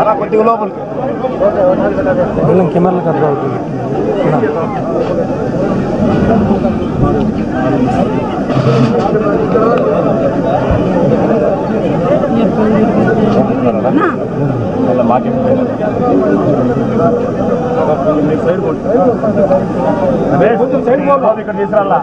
అలా కొద్దిగా లోపల కెమెరాలు కట్ రావద్దు సైడ్ ఇక్కడ తీసుకురా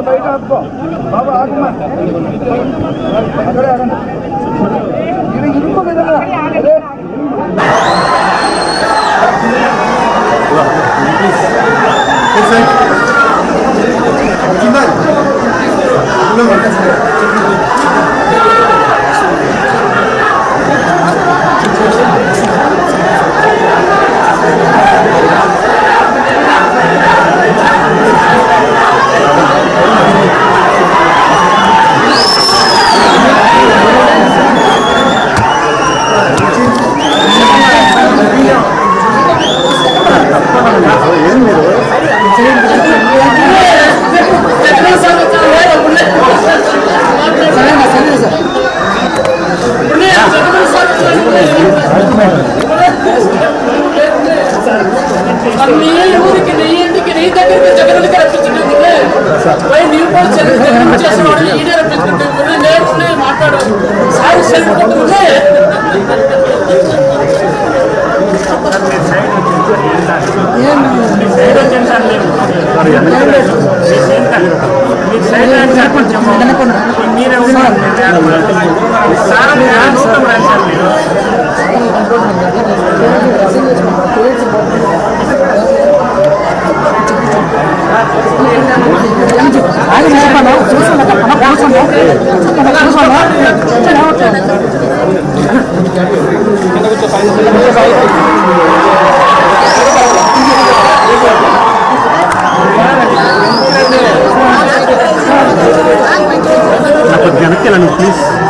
బయట ఆపుకో బాబా ఆగమ్మా అక్కడే ఆగండి ఇది ఇరుక్కో విధంగా ఒంటరి పోరాటం సార్ జీవితం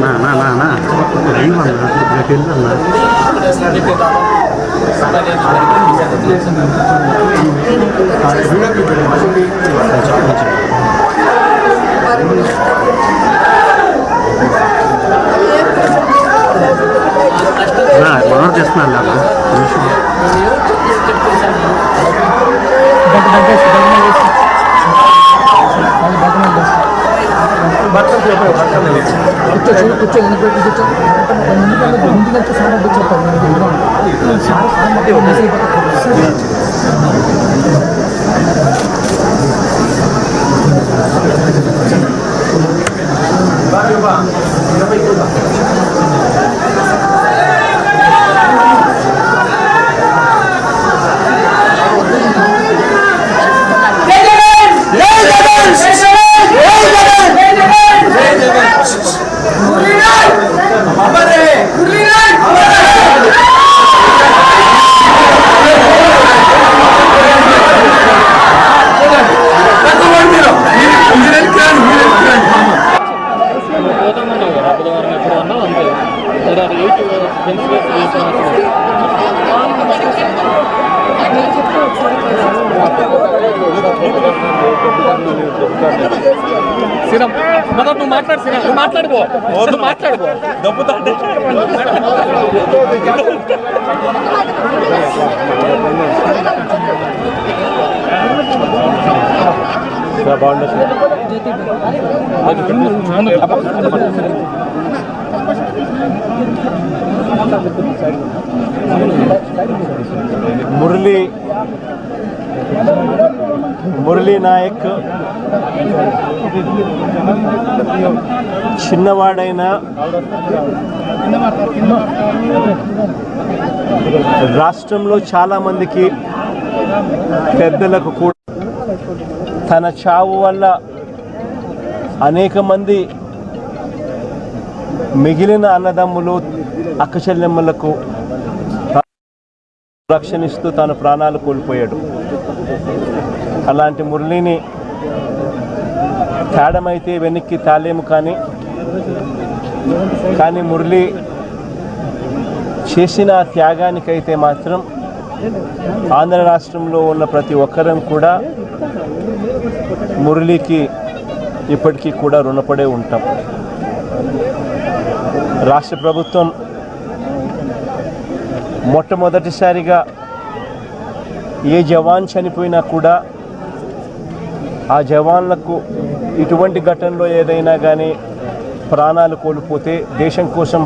నా నా లైవ్ అన్నా నాకు జబర్దస్త్ నాకు కూర్చొని కూర్చొని ముందుకంటే సార్ అడ్డు చెప్పాను ఇరవై సార్ మొదలు నువ్వు మాట్లాడు శ్రీరామ్ నువ్వు మాట్లాడుకో నువ్వు మాట్లాడుకో. దొబ్బుతా అంటే మురళీ మురళీ నాయక్ చిన్నవాడైన రాష్ట్రంలో చాలామందికి పెద్దలకు కూడా తన చావు వల్ల అనేక మంది మిగిలిన అన్నదమ్ములు అక్కచెల్లెమ్మలకు రక్షణిస్తూ తాను ప్రాణాలు కోల్పోయాడు. అలాంటి మురళిని తేడమైతే వెనక్కి తాలేము కానీ కానీ మురళి చేసిన త్యాగానికైతే మాత్రం ఆంధ్ర రాష్ట్రంలో ఉన్న ప్రతి ఒక్కరం కూడా మురళికి ఇప్పటికీ కూడా రుణపడే ఉంటాం. రాష్ట్ర ప్రభుత్వం మొట్టమొదటిసారిగా ఏ జవాన్ చనిపోయినా కూడా ఆ జవాన్లకు ఇటువంటి ఘటనలో ఏదైనా కానీ ప్రాణాలు కోల్పోతే దేశం కోసం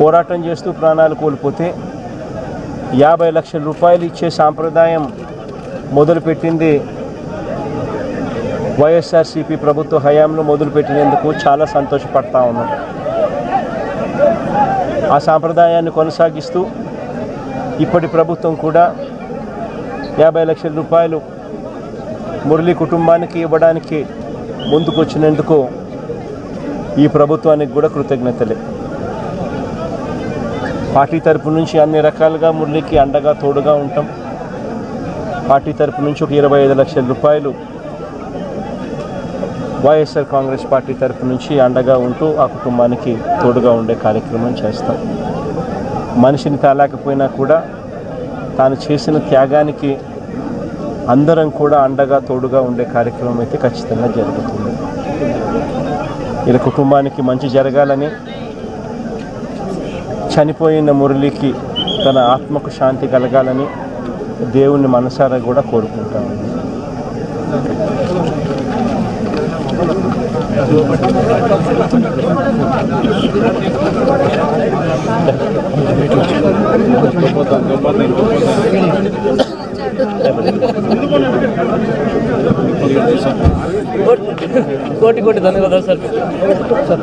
పోరాటం చేస్తూ ప్రాణాలు కోల్పోతే యాభై లక్షల రూపాయలు ఇచ్చే సాంప్రదాయం మొదలుపెట్టింది వైఎస్ఆర్సీపీ ప్రభుత్వ హయాంలో మొదలుపెట్టినందుకు చాలా సంతోషపడతా ఉన్నాం. ఆ సాంప్రదాయాన్ని కొనసాగిస్తూ ఇప్పటి ప్రభుత్వం కూడా యాభై లక్షల రూపాయలు మురళి కుటుంబానికి ఇవ్వడానికి ముందుకొచ్చినందుకు ఈ ప్రభుత్వానికి కూడా కృతజ్ఞతలే. పార్టీ తరపు నుంచి అన్ని రకాలుగా మురళికి అండగా తోడుగా ఉంటాం. పార్టీ తరపు నుంచి ఒక ఇరవై ఐదు లక్షల రూపాయలు వైఎస్ఆర్ కాంగ్రెస్ పార్టీ తరపు నుంచి అండగా ఉంటూ ఆ కుటుంబానికి తోడుగా ఉండే కార్యక్రమం చేస్తాం. మనిషిని తాలేకపోయినా కూడా తాను చేసిన త్యాగానికి అందరం కూడా అండగా తోడుగా ఉండే కార్యక్రమం అయితే ఖచ్చితంగా జరుగుతుంది. ఇలా కుటుంబానికి మంచి జరగాలని చనిపోయిన మురళికి తన ఆత్మకు శాంతి కలగాలని దేవుణ్ణి మనసారా కూడా కోరుకుంటాను కోటి కోటి ధన్యవాదాలు సార్ సార్.